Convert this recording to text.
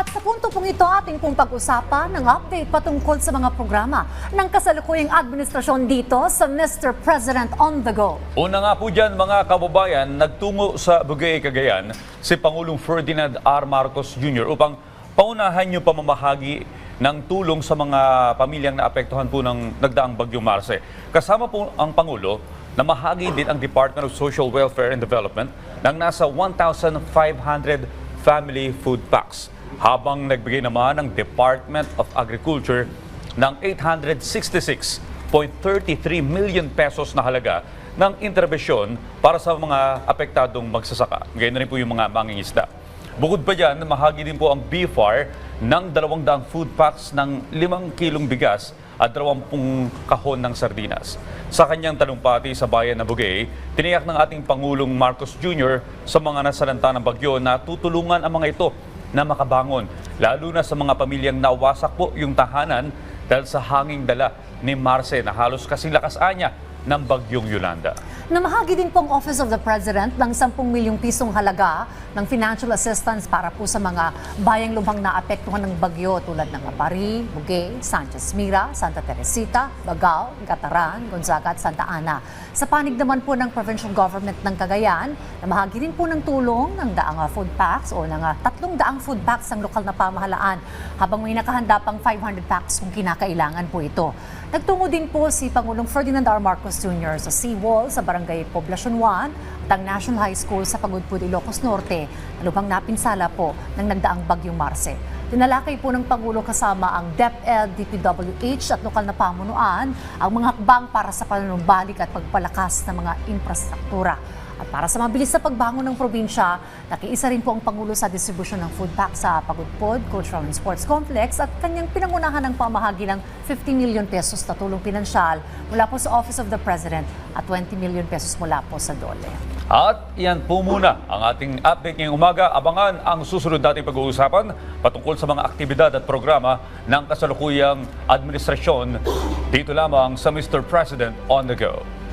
At sa punto pong ito, ating pong pag-usapan ng update patungkol sa mga programa ng kasalukuyang administrasyon dito sa Mr. President on the Go. Una nga po dyan mga kababayan, nagtungo sa Bugay, Cagayan si Pangulong Ferdinand R. Marcos Jr. upang paunahan yung pamamahagi ng tulong sa mga pamilyang naapektuhan po ng nagdaang bagyong Marse. Kasama po ang Pangulo na mahagi din ang Department of Social Welfare and Development ng nasa 1,500 family food packs. Habang nagbigay naman ang Department of Agriculture ng 866 1.33 million pesos na halaga ng interbesyon para sa mga apektadong magsasaka. Ganyan na rin po yung mga mangingisda. Bukod pa dyan, mahagi din po ang BFAR ng 200 food packs ng 5 kilong bigas at 20 kahon ng sardinas. Sa kanyang talumpati sa bayan na Bugay, tiniyak ng ating Pangulong Marcos Jr. sa mga nasalanta ng bagyo na tutulungan ang mga ito na makabangon, lalo na sa mga pamilyang nawasak po yung tahanan dahil sa hanging dala ni Marce na halos kasing lakas anya ng bagyong Yolanda. Namahagi din po ang Office of the President ng 10 milyong pisong halaga ng financial assistance para po sa mga bayang lubhang naapektuhan ng bagyo tulad ng Apari, Bugay, Sanchez Mira, Santa Teresita, Bagao, Gataran, Gonzaga at Santa Ana. Sa panig naman po ng provincial government ng Cagayan, namahagi din po ng tulong ng daang ah, food packs o ng ah, tatlong daang food packs ng lokal na pamahalaan habang may nakahanda pang 500 packs kung kinakailangan po ito. Nagtungo din po si Pangulong Ferdinand R. Marcos Jr. sa seawall sa Barangay Poblacion 1 at ang National High School sa Pagudpud, Ilocos Norte na lubhang napinsala po ng nagdaang bagyong Marse. Tinalakay po ng Pangulo kasama ang DepEd, DPWH at lokal na pamunuan ang mga hakbang para sa panunumbalik at pagpalakas ng mga infrastruktura. At para sa mabilis na pagbangon ng probinsya, nakiisa rin po ang Pangulo sa distribusyon ng food pack sa Pagudpod Cultural and Sports Complex at kanyang pinangunahan ng pamahagi ng 50 million pesos na tulong pinansyal mula po sa Office of the President at 20 million pesos mula po sa DOLE. At yan po muna ang ating update ngayong umaga. Abangan ang susunod nating pag-uusapan patungkol sa mga aktibidad at programa ng kasalukuyang administrasyon dito lamang sa Mr. President on the Go.